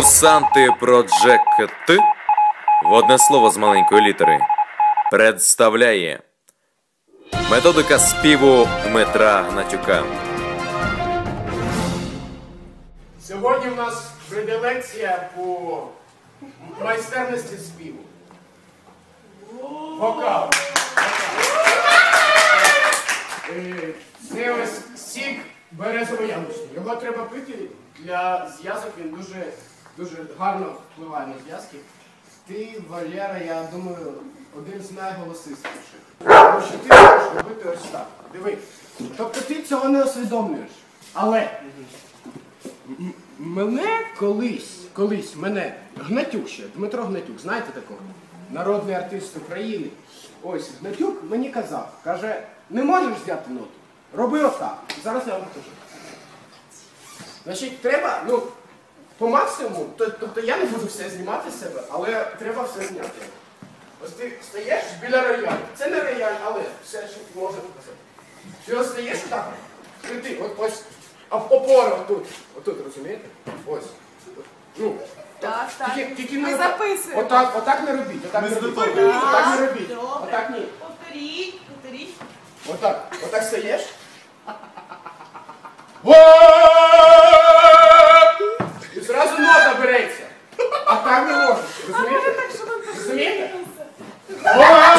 Курсанти Project в одне слово з маленької літери представляє методика співу Дмитра Гнатюка. Сьогодні в нас прийде лекція по майстерності співу. Вокал. Е, Це ось сік березово-яблучний. Його треба пити для зв'язок, він дуже, дуже гарно впливає на зв'язки. Ти, Валера, я думаю, один з найголосистіших. Тому що ти можеш робити ось так. Диви. Тобто ти цього не усвідомлюєш. Але Мене колись, колись мене Гнатюк ще, Дмитро Гнатюк, знаєте такого? Народний артист України. Ось Гнатюк мені казав, каже, не можеш взяти ноту. Роби отак. Зараз я вам покажу. Значить, треба, ну, по максимуму, то- тобто я не буду все знімати з себе, але треба все зняти. Ось ти стаєш біля роялю. Це не рояль, але все, що можна показати. Ти ось стаєш так, і ти, от ось, а опора отут, отут, розумієте? Ось. Ну, Так, так. Тільки, тільки Ми не отак- записуємо. Отак, отак не робіть, отак не робіть. Так, Отак не робіть. добре. Отак ні. Повторіть, повторіть. Отак, отак стаєш. О! Отправь его. Разумеете? Разумеете? Давай!